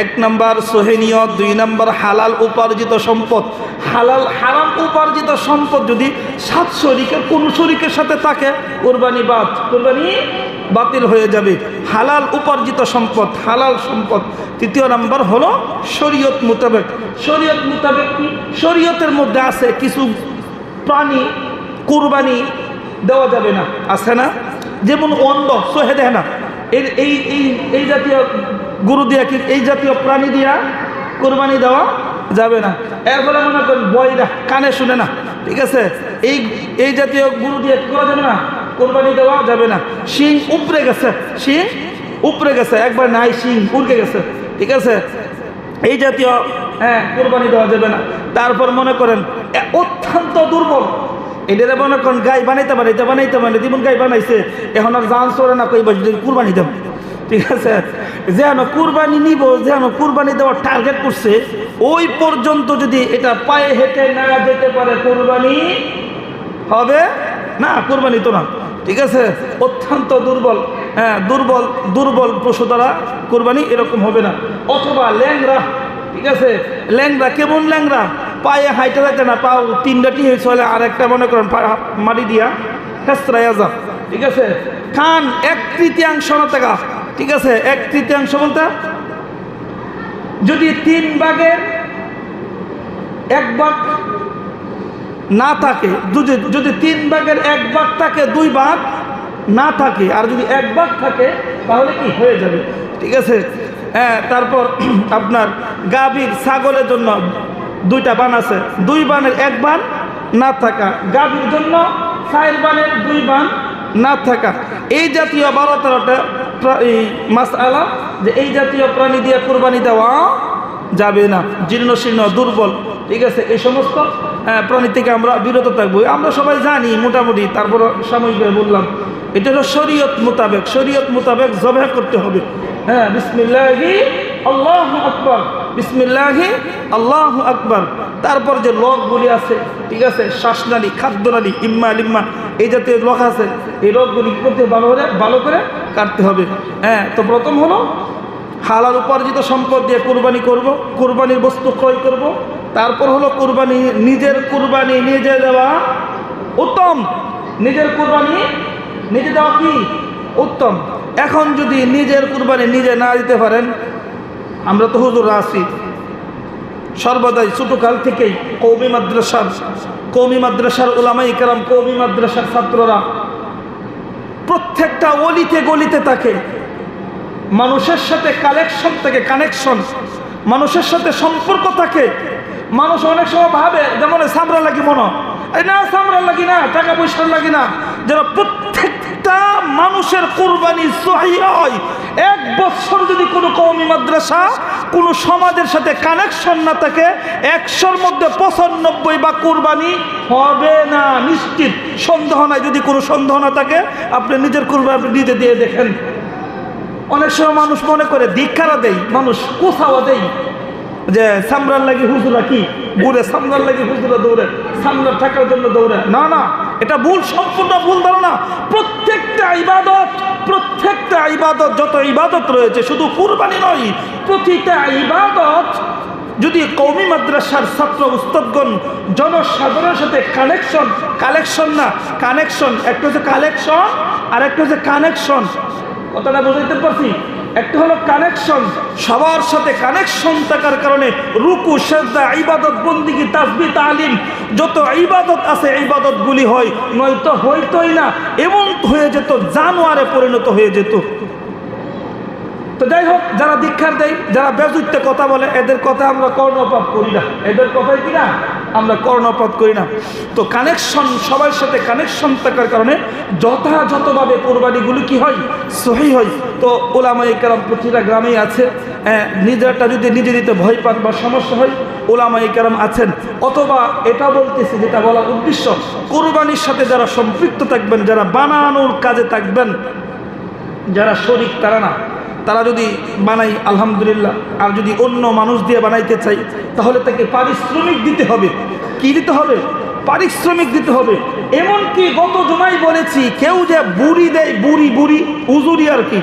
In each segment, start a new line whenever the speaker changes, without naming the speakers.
এক নম্বর সোহেনিয়ত দুই নম্বর হালাল উপার্জিত সম্পদ। হালাল, হারাম উপার্জিত সম্পদ যদি সাত শরিকের কোন শরিকের সাথে থাকে, কোরবানি বাদ, কোরবানি বাতিল হয়ে যাবে। হালাল উপার্জিত সম্পদ, হালাল সম্পদ। তৃতীয় নাম্বার হলো শরীয়ত মোতাবেক। শরীয়ত মোতাবেক কি? শরীয়তের মধ্যে আছে কিছু প্রাণী, কুরবানি দেওয়া যাবে না। আছে না? যেমন অন্ধ, সোহে দেয় না। এই এই এই জাতীয় গুরু দিয়া কি এই জাতীয় প্রাণী দিয়া কোরবানি দেওয়া যাবে না? এরপরে মনে করেন বইরা কানে শুনে না। ঠিক আছে? এই এই জাতীয় গুরু দিয়ে কি করা যাবে না? কোরবানি দেওয়া যাবে না। শিং উপরে গেছে। শিং উপরে গেছে। একবার নাই, শিং উড়কে গেছে। ঠিক আছে? এই জাতীয় হ্যাঁ কোরবানি দেওয়া যাবে না। তারপর মনে করেন অত্যন্ত দুর্বল। এটারে মনে করেন, গাই বানাইতে পারে এটা বানাইতে পারে যেমন গাই বানাইছে। এখন আর জান চলে না কইবা যদি কোরবানি দেব। ঠিক আছে? যেন কুরবানি নিব, যেন কুরবানি দেওয়ার টার্গেট করছে, ওই পর্যন্ত যদি এটা পায়ে হেঁটে না যেতে পারে, কুরবানি হবে? না, কুরবানি তো না। ঠিক আছে? অত্যন্ত দুর্বল হ্যাঁ দুর্বল দুর্বল পশু দ্বারা কোরবানি এরকম হবে না। অথবা ল্যাংরা ঠিক আছে? ল্যাংরা কেমন ল্যাংরা পায়ে হাইটে যাচ্ছে না, পাও তিনটা টি চলে আর একটা মনে করেন মাটি দিয়া হেসরাইয়া যা। ঠিক আছে? খান এক তৃতীয়াংশ না টাকা ঠিক আছে, এক তৃতীয়াংশ বলতে? যদি তিন ভাগের এক ভাগ না থাকে যদি তিন ভাগের এক ভাগ থাকে, দুই ভাগ না থাকে, আর যদি এক ভাগ থাকে, তাহলে কি হয়ে যাবে? ঠিক আছে? হ্যাঁ তারপর আপনার গাভীর ছাগলের জন্য দুইটা বান আছে। দুই বানের এক বান না থাকা। গাভীর জন্য চার বানের দুই বান না থাকা। এই জাতীয় বারো তেরোটা এই মাস আলা যে এই জাতীয় প্রাণী দিয়ে কোরবানি দেওয়া যাবে না। জীর্ণ শীর্ণ, দুর্বল, ঠিক আছে? এই সমস্ত প্রাণী থেকে আমরা বিরত থাকব। আমরা সবাই জানি মোটামুটি, তারপর সাময়িকভাবে বললাম, এটা হলো শরীয়ত মোতাবেক। শরীয়ত মোতাবেক জবাহ করতে হবে। হ্যাঁ বিসমিল্লাহি আল্লাহ আকবর। বিসমিল্লাহি, আল্লাহ আকবর। তারপর যে লোকগুলি আছে, ঠিক আছে, শ্বাসনালী, খাদ্যনালী, ইম্মা লিম্মা, এই জাতীয় লোক আছে, এই কি করতে ভালো করে ভালো করে কাটতে হবে। হ্যাঁ তো প্রথম হলো হালাল উপার্জিত সম্পদ দিয়ে কুরবানি করব, কুরবানির বস্তু ক্রয় করব। তারপর হলো কুরবানি, নিজের কুরবানি নিজে দেওয়া উত্তম। নিজের কুরবানি নিজে দেওয়া কি? উত্তম। এখন যদি নিজের কুরবানি নিজে না দিতে পারেন আমরা তো হুজুর আছি। সর্বদাই ছোটকাল থেকেই কৌমি মাদ্রাসার কৌমি মাদ্রাসার ওলামাই কেরাম, কৌমি মাদ্রাসার ছাত্ররা প্রত্যেকটা অলিতে গলিতে থাকে। মানুষের সাথে কালেকশন থাকে কানেকশন মানুষের সাথে সম্পর্ক থাকে। মানুষ অনেক সময় ভাবে, যেমন সামরা লাগি মনো না সামরা লাগি না, টাকা পয়সা লাগি না। যারা প্রত্যেকটা মানুষের কোরবানি সহি হয়। এক বছর যদি কোনো কৌমি মাদ্রাসা কোনো সমাজের সাথে কানেকশন না থাকে, একশোর মধ্যে পঁচানব্বই বা কোরবানি হবে না, নিশ্চিত। সন্দেহ নাই, যদি কোনো সন্দেহ না থাকে, আপনি নিজের কোরবানি আপনি নিজে দিয়ে দেখেন। অনেক সময় মানুষ মনে করে দীক্ষারা দেই, মানুষ কোথাও দেই। যে সামরার লাগি হুজুরা কি? ঘুরে সামরার লাগি হুজুরা দৌড়ে, সামরার থাকার জন্য দৌড়ে। না না এটা ভুল, সম্পূর্ণ ভুল ধারণা। প্রত্যেকটা ইবাদত প্রত্যেকটা ইবাদত, যত ইবাদত রয়েছে, শুধু কুরবানি নয়, প্রতিটা ইবাদত, যদি কৌমি মাদ্রাসার ছাত্র উস্তাদগণ, জনসাধারণের সাথে কানেকশন কালেকশন না কানেকশন একটা হচ্ছে কালেকশন আর একটা হচ্ছে কানেকশন কথাটা বুঝাইতে পারছি? একটা হলো কানেকশন সবার সাথে কানেকশন থাকার কারণে রুকু শ্রদ্ধা ইবাদত, বন্দিগি তাসবি তালিম যত ইবাদত আছে, ইবাদতগুলি হয়, নয়তো হইতই না, এমন হয়ে যেত, জানোয়ারে পরিণত হয়ে যেত। তো যাই হোক, যারা দীক্ষার দেয় যারা বেজুতে কথা বলে, এদের কথা আমরা কর্ণপাত করি না। এদের কথাই কি না? আমরা কর্ণপাত করি না। তো কানেকশন সবার সাথে কানেকশন থাকার কারণে যথাযথভাবে কোরবানিগুলি কি হয়? সহি হয়। তো ওলামাই কেরাম প্রতিটা গ্রামেই আছে। নিজেরটা যদি নিজে দিতে ভয় পান বা সমস্যা হয় ওলামাই কেরাম আছেন, অথবা এটা বলতেছি যেটা বলার উদ্দেশ্য, কোরবানির সাথে যারা সম্পৃক্ত থাকবেন, যারা বানানোর কাজে থাকবেন, যারা শরিক তারা না, তারা যদি বানাই, আলহামদুলিল্লাহ, আর যদি অন্য মানুষ দিয়ে বানাইতে চাই, তাহলে তাকে পারিশ্রমিক দিতে হবে। কি দিতে হবে? পারিশ্রমিক দিতে হবে। এমনকি গত জমাই বলেছি, কেউ যে বুড়ি দেয়, বুড়ি বুড়ি, উজুরি আর কি।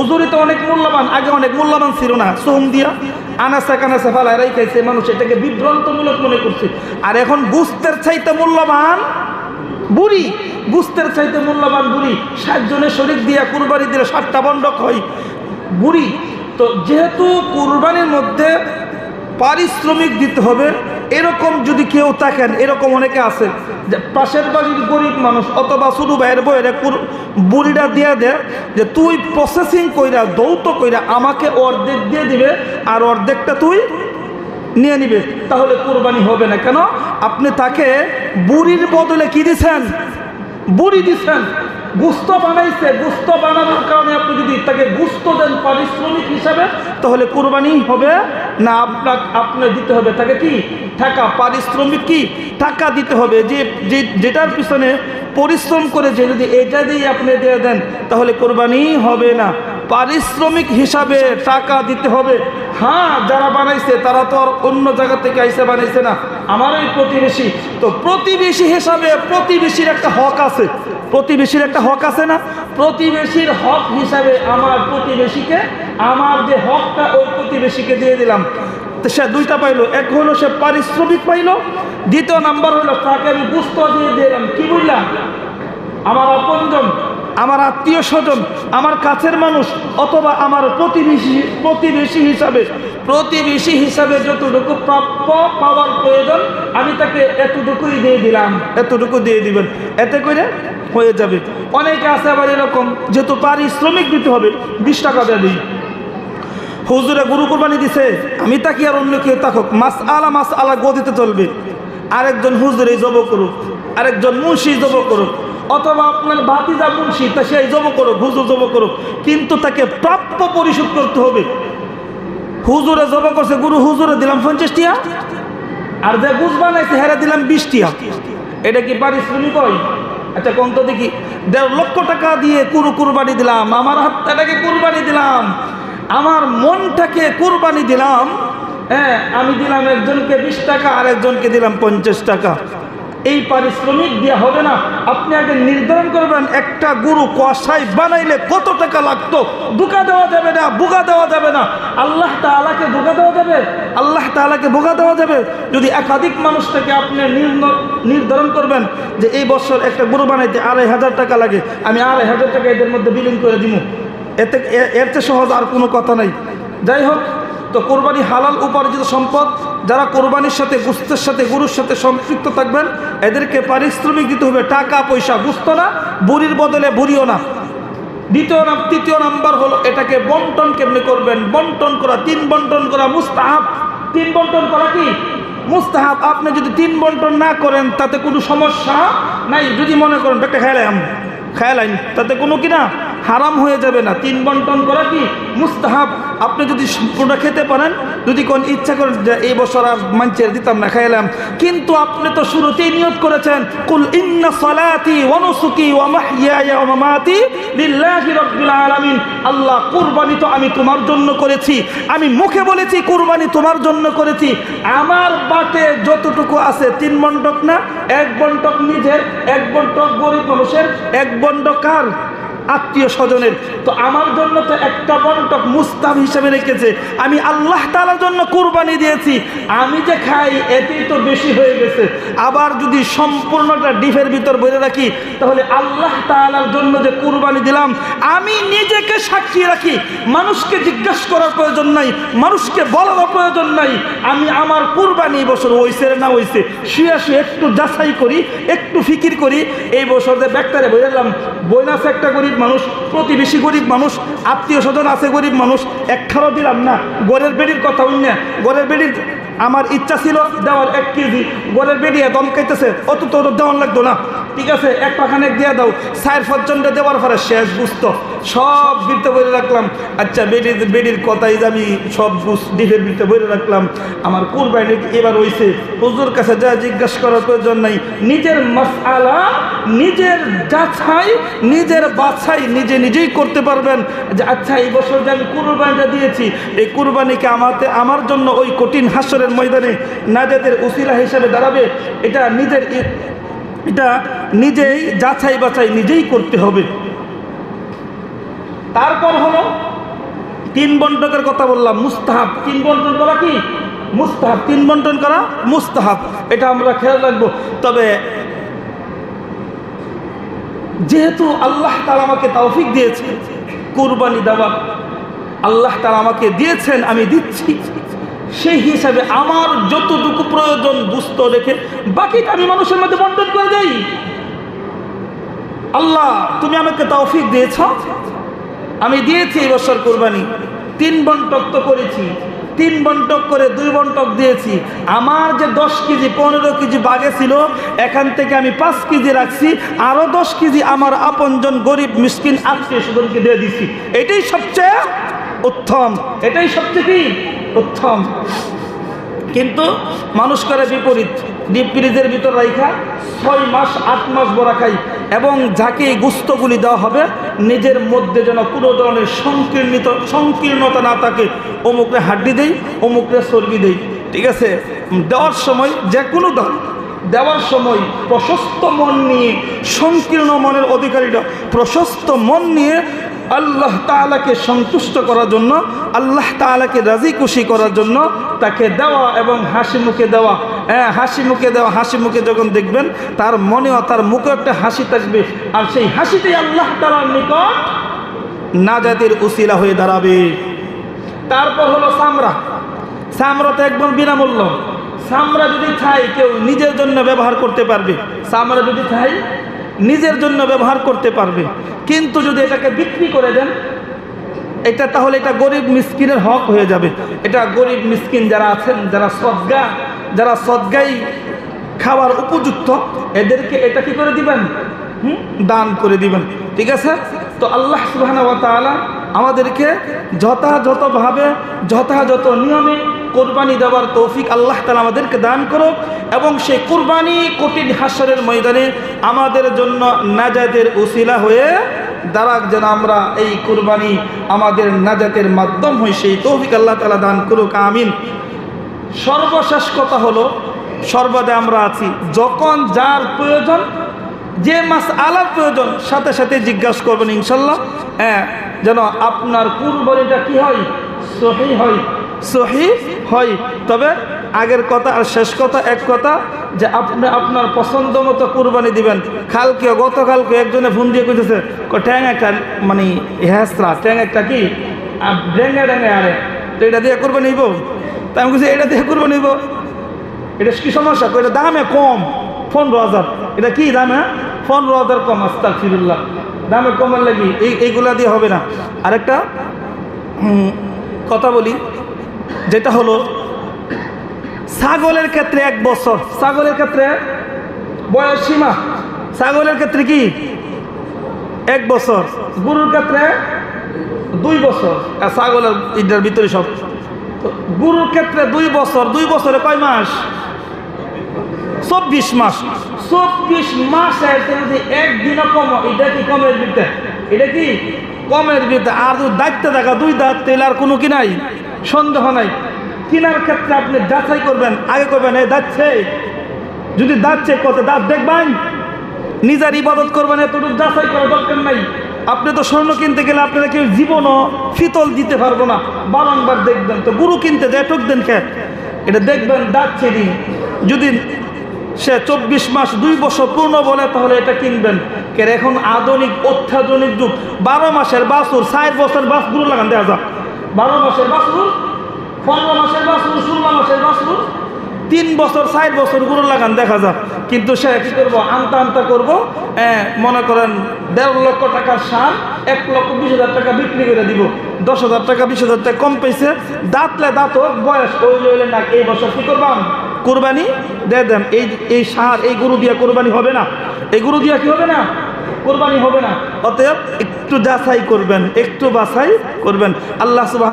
উজুরি তো অনেক মূল্যবান, আগে অনেক মূল্যবান ছিল না, সোম দিয়া। আনাসা কানাসা ফালায় রাইখাইছে, মানুষ এটাকে বিভ্রান্তমূলক মনে করছে। আর এখন গুস্তের চাইতে মূল্যবান বুড়ি, গুস্তের চাইতে মূল্যবান বুড়ি সাতজনের জনের শরীর দিয়া কুরবানি দিলে সাতটা বন্ডক হয়। বুড়ি, তো যেহেতু কুরবানির মধ্যে পারিশ্রমিক দিতে হবে এরকম যদি কেউ থাকেন, এরকম অনেকে আছে যে পাশের বাড়ির গরিব মানুষ অথবা শুরু বাইরের বইয়ের বুড়িটা দিয়ে দেয় যে তুই প্রসেসিং কইরা, দৌত কইরা আমাকে অর্ধেক দিয়ে দিবে আর অর্ধেকটা তুই নিয়ে নিবে, তাহলে কোরবানি হবে না। কেন? আপনি তাকে বুড়ির বদলে কি দিছেন? বুড়ি দিছেন। গুস্ত বানাইছে, গুস্ত বানানোর কারণে আপনি যদি তাকে গুস্ত দেন পারিশ্রমিক হিসাবে, তাহলে কোরবানি হবে না আপনার আপনার দিতে হবে তাকে কি? টাকা পারিশ্রমিক কি? টাকা দিতে হবে। যে, যেটার পিছনে পরিশ্রম করেছে, যদি এটা দিয়ে আপনি দিয়ে দেন, তাহলে কোরবানি হবে না। পারিশ্রমিক হিসাবে টাকা দিতে হবে। হ্যাঁ যারা বানাইছে, তারা তো আর অন্য জায়গা থেকে আইসে বানাইছে না। আমার এই প্রতিবেশী, তো প্রতিবেশী হিসাবে প্রতিবেশীর একটা হক আছে। প্রতিবেশীর একটা হক আছে না? প্রতিবেশীর হক হিসাবে আমার প্রতিবেশীকে, আমার যে হকটা ওই প্রতিবেশীকে দিয়ে দিলাম। তো সে দুইটা পাইলো। এক হলো সে পারিশ্রমিক পাইলো। দ্বিতীয় নাম্বার হলো, তাকে আমি বুঝতে দিয়ে দিলাম। কি বুঝলাম? আমার আপনজন আমার আত্মীয় স্বজন, আমার কাছের মানুষ অথবা আমার প্রতিবেশী প্রতিবেশী হিসাবে প্রতিবেশী হিসাবে যতটুকু প্রাপ্য পাওয়ার প্রয়োজন, আমি তাকে এতটুকুই দিয়ে দিলাম, এতটুকু দিয়ে দিবেন। এতে করে হয়ে যাবে। অনেকে আছে আবার এরকম, যেহেতু পারিশ্রমিক দিতে হবে, বিশ টাকা দিয়ে দিই। হুজুরে গরু কোরবানি দিছে, আমি তাকি আর অন্য কেউ তাকুক মাস আলা মাস আলা গদিতে চলবে। আরেকজন হুজুরে জব করুক, আরেকজন মুন্সি জব করুক। অথবা আপনার ভাতিজা মুন্সি, তা সেই জব করুক, হুজুর জব করুক, কিন্তু তাকে প্রাপ্য পরিশোধ করতে হবে। হুজুরে জব করছে, গুরু হুজুরে দিলাম পঞ্চাশ টিয়া, আর যে গুজ বানাইছে, হেরে দিলাম বিশ টিয়া। এটা কি পারিশ্রমিক হয়? আচ্ছা কোন তো দেখি, দেড় লক্ষ টাকা দিয়ে কুরু কুরবানি দিলাম, আমার হাতটাকে কুরবানি দিলাম, আমার মনটাকে কুরবানি দিলাম হ্যাঁ আমি দিলাম একজনকে বিশ টাকা আর একজনকে দিলাম পঞ্চাশ টাকা। এই পারিশ্রমিক দেওয়া হবে না। আপনি আগে নির্ধারণ করবেন, একটা গুরু কষাই বানাইলে কত টাকা লাগতো? বুকা দেওয়া যাবে না, বুকা দেওয়া যাবে না। আল্লাহ তালাকে বুকা দেওয়া যাবে, আল্লাহ তালাকে বুকা দেওয়া যাবে। যদি একাধিক মানুষ থেকে আপনি নির্ধারণ করবেন যে এই বছর একটা গরু বানাইতে আড়াই হাজার টাকা লাগে, আমি আড়াই হাজার টাকা এদের মধ্যে বিলীন করে দিব এতে এর চেয়ে সহজ আর কোনো কথা নাই। যাই হোক, তো কোরবানি হালাল উপার্জিত সম্পদ যারা কোরবানির সাথে, গুস্তের সাথে, গরুর সাথে সম্পৃক্ত থাকবেন, এদেরকে পারিশ্রমিক দিতে হবে, টাকা, পয়সা গুস্ত না? বুড়ির বদলে বুড়িও না। দ্বিতীয় নাম, তৃতীয় নাম্বার হলো এটাকে বন্টন কেমনি করবেন? বন্টন করা, তিন বন্টন করা মুস্তাহাব। তিন বন্টন করা কি? মুস্তাহাব, আপনি যদি তিন বন্টন না করেন, তাতে কোনো সমস্যা নাই। যদি মনে করেন একটা খেয়াল খেয়াল আইন, তাতে কোনো কি না? হারাম হয়ে যাবে না। তিন বন্টন করা কি? মুস্তাহাব। আপনি যদি সম্পূর্ণ খেতে পারেন, যদি কোন ইচ্ছা করেন যে এই বছর আর মাঞ্চের দিতাম না, খাইলাম। কিন্তু আপনি তো শুরুতেই নিয়ত করেছেন, কুল ইন্না সালাতি ওয়া নুসুকি ওয়া মাহইয়ায়া ওয়া মামাতি লিল্লাহি রাব্বিল আলামিন। আল্লাহ, কুরবানি তো আমি তোমার জন্য করেছি। আমি মুখে বলেছি, কুরবানি তোমার জন্য করেছি। আমার বাটে যতটুকু আছে, তিন বন্টক না? এক বন্টক নিজের, এক বন্টক গরিব মানুষের, এক বন্টক কার? আত্মীয় স্বজনের। তো আমার জন্য তো একটা বন্টক মুস্তাব হিসেবে রেখেছে। আমি আল্লাহ তালার জন্য কুরবানি দিয়েছি। আমি যে খাই, এতেই তো বেশি হয়ে গেছে। আবার যদি সম্পূর্ণটা ডিফের ভিতর বলে রাখি, তাহলে আল্লাহ তালার জন্য যে কুরবানি দিলাম, আমি নিজেকে সাক্ষী রাখি। মানুষকে জিজ্ঞাসা করার প্রয়োজন নাই, মানুষকে বলার প্রয়োজন নাই। আমি আমার কুরবানি বছর হইছে না ওইসে শুয়ে শুয়ে একটু যাচাই করি, একটু ফিকির করি। এই বছর যে ব্যাগটারে বইলাম বইনাছে একটা গরিব মানুষ, প্রতিবেশী গরিব মানুষ, আত্মীয় স্বজন আছে গরিব মানুষ, একখানো দিলাম না। গড়ের বেড়ির কথা অন্য গড়ের বেড়ির আমার ইচ্ছা ছিল দেওয়ার এক কেজি। গড়ের বেড়িয়ে দম খাইতেছে, অত তো দেওয়ার লাগতো না। ঠিক আছে, এক পাখানেক দিয়ে দাও। সায়ের পর্যন্ত দেওয়ার পরে শেষ বুঝতো। সব বিরতে বলে রাখলাম। আচ্ছা বেডির বেডির কথাই আমি সব বুঝ ডিফের বিরতে বলে রাখলাম। আমার কুরবানি এবার হইছে, হুজুর কাছে যা জিজ্ঞাসা করার প্রয়োজন নাই। নিজের মাসআলা, নিজের যাছাই নিজের বাছাই নিজে নিজেই করতে পারবেন। যে আচ্ছা এই বছর যে আমি কুরবানিটা দিয়েছি, এই কুরবানিকে আমাতে, আমার জন্য ওই কঠিন হাসরের ময়দানে নাজাদের উসিলা হিসাবে দাঁড়াবে, এটা নিজের এটা নিজেই যাচাই বাছাই নিজেই করতে হবে। তারপর হলো তিন বন্টকের কথা বললাম, মুস্তাহাব। তিন বন্টন করা কি? মুস্তাহাব। তিন বন্টন করা মুস্তাহাব। এটা আমরা খেয়াল রাখব। তবে যেহেতু আল্লাহ তালা আমাকে তৌফিক দিয়েছে, কুরবানি দেওয়া আল্লাহ তালা আমাকে দিয়েছেন, আমি দিচ্ছি। সেই হিসাবে আমার যতটুকু প্রয়োজন বুঝতে রেখে বাকিটা আমি মানুষের মধ্যে বন্টন করে দেই। আল্লাহ, তুমি আমাকে তৌফিক দিয়েছ। আমি দিয়েছি এই বছর কোরবানি। তিন বন্টক তো করেছি। তিন বন্টক করে দুই বন্টক দিয়েছি। আমার যে দশ কেজি, পনেরো কেজি বাগে ছিল, এখান থেকে আমি পাঁচ কেজি রাখছি। আরও দশ কেজি আমার আপনজন গরিব, মিসকিন আত্মীয় স্বজনকে দিয়ে দিচ্ছি এটাই সবচেয়ে উত্তম। এটাই সবচেয়ে কি? উত্তম। কিন্তু মানুষ করে বিপরীত। ডিপ ফ্রিজের ভিতর রাইখা ছয় মাস, আট মাস বড়া খাই এবং যাকে গুস্তগুলি দেওয়া হবে, নিজের মধ্যে যেন কোনো ধরনের সংকীর্ণিত সংকীর্ণতা না থাকে, অমুকরে হাড্ডি দেই, অমুকরে চর্বি দেই। ঠিক আছে? দেওয়ার সময় যে কোনো দান দেওয়ার সময় প্রশস্ত মন নিয়ে, সংকীর্ণ মনের অধিকারীরা প্রশস্ত মন নিয়ে আল্লাহ তালাকে সন্তুষ্ট করার জন্য, আল্লাহ তালাকে রাজি খুশি করার জন্য তাকে দেওয়া এবং হাসি মুখে দেওয়া। হ্যাঁ হাসি মুখে দেওয়া, হাসি মুখে যখন দেখবেন, তার মনেও তার মুখে একটা হাসি থাকবে। আর সেই হাসিটাই আল্লাহ তালার নিকট নাজাতের উসিলা হয়ে দাঁড়াবে। তারপর হলো সামরা। সামরা তো একদম বিনামূল্য। সামরা যদি চাই কেউ নিজের জন্য ব্যবহার করতে পারবে। সামরা যদি চাই নিজের জন্য ব্যবহার করতে পারবে। কিন্তু যদি এটাকে বিক্রি করে দেন, এটা তাহলে এটা গরিব মিসকিনের হক হয়ে যাবে। এটা গরিব মিসকিন যারা আছেন, যারা সদ্গা, যারা সদ্গাই খাওয়ার উপযুক্ত, এদেরকে এটা কি করে দিবেন? হুম? দান করে দিবেন। ঠিক আছে? তো আল্লাহ তাআলা আমাদেরকে যথাযথভাবে, যথাযথ নিয়মে কোরবানি দেওয়ার তৌফিক আল্লাহ তালা আমাদেরকে দান করুক এবং সেই কোরবানি কঠিন হাসরের ময়দানে আমাদের জন্য নাজাদের উসিলা হয়ে দাঁড়াক যেন আমরা এই কোরবানি আমাদের নাজাতের মাধ্যম হই সেই তৌফিক আল্লাহ তালা দান করুক, আমিন। সর্বশেষ কথা হলো, সর্বদা আমরা আছি। যখন যার প্রয়োজন, যে মাস আলার প্রয়োজন, সাথে সাথে জিজ্ঞাসা করবেন ইনশাল্লাহ। হ্যাঁ যেন আপনার কুরবানিটা কি হয়? সহি হয়। সহি হয়। তবে আগের কথা আর শেষ কথা এক কথা, যে আপনি আপনার পছন্দ মতো কুরবানি দিবেন। কালকে, গতকালকে একজনে ফোন দিয়ে কইতেছে ট্যাং একটা মানে হ্যাসরা ট্যাং একটা কি? ডেঙ্গে ডেঙ্গে আরে, তো এটা দিয়ে কুরবানি নিব তাই আমি বলছি এটা দিয়ে কুরবানি নিব এটা কি সমস্যা? এটা দামে কম, পনেরো হাজার। এটা কি দামে? পনেরো হাজার কম আস্তাক ফিরুল্লাহ দামে কমের লাগি, এই, এইগুলা দিয়ে হবে না। আরেকটা কথা বলি। যেটা হলো, ছাগলের ক্ষেত্রে এক বছর। ছাগলের ক্ষেত্রে বয়স সীমা। ছাগলের ক্ষেত্রে কি? এক বছর। গরুর ক্ষেত্রে দুই বছর। আর ছাগলের ইটার ভিতরে সব। গরুর ক্ষেত্রে দুই বছর। দুই বছরে কয় মাস? চব্বিশ মাস। চব্বিশ মাসে যদি একদিনও কম এটা কি কমের বিরুদ্ধে এটা কি? কমের বিরুদ্ধে আর যদি দায়িত্ব দেখা দুই দাঁত তেল আর কোনো কি নাই? সন্দেহ নাই। কেনার ক্ষেত্রে আপনি যাচাই করবেন, আগে করবেন এই যাচ্ছে যদি দাঁত কত দাঁত দেখবেন? নিজের ইবাদত করবেন, এতটুকু যাচাই করা দরকার নাই। আপনি তো স্বর্ণ কিনতে গেলে আপনারা কেউ জীবনও ফিতল দিতে পারব না। বারংবার দেখবেন তো, গুরু কিনতে যায় ঠক দেন খেয়ে এটা দেখবেন দাঁত চেরি যদি সে চব্বিশ মাস, দুই বছর পূর্ণ বলে, তাহলে এটা কিনবেন। কেন এখন আধুনিক, অত্যাধুনিক যুগ। বারো মাসের বাসুর ষাট বছর বাস গুরু লাগান দেওয়া যাক। বারো মাসের বাসুর পনেরো মাসের বাসুর ষোলো মাসের বাসুর তিন বছর ষাট বছর গুরু লাগান দেখা যাক। কিন্তু সে কি করব? আমতা আমতা করব। মনে করেন দেড় লক্ষ টাকার সার, এক লক্ষ বিশ হাজার টাকা বিক্রি করে দিব। দশ হাজার টাকা, বিশ হাজার টাকা কম পেয়েছে। দাঁতলে দাঁত হোক, বয়স ওই লইলে না, এই বছর কি করবাম? কোরবানি? দিয়ে দেন, এই এই সার, এই গরু দিয়া কোরবানি হবে না। এই গরু দিয়া কি হবে না? কোরবানি হবে না। অতএব একটু যাচাই করবেন একটু বাছাই করবেন। আল্লাহ সুবাহ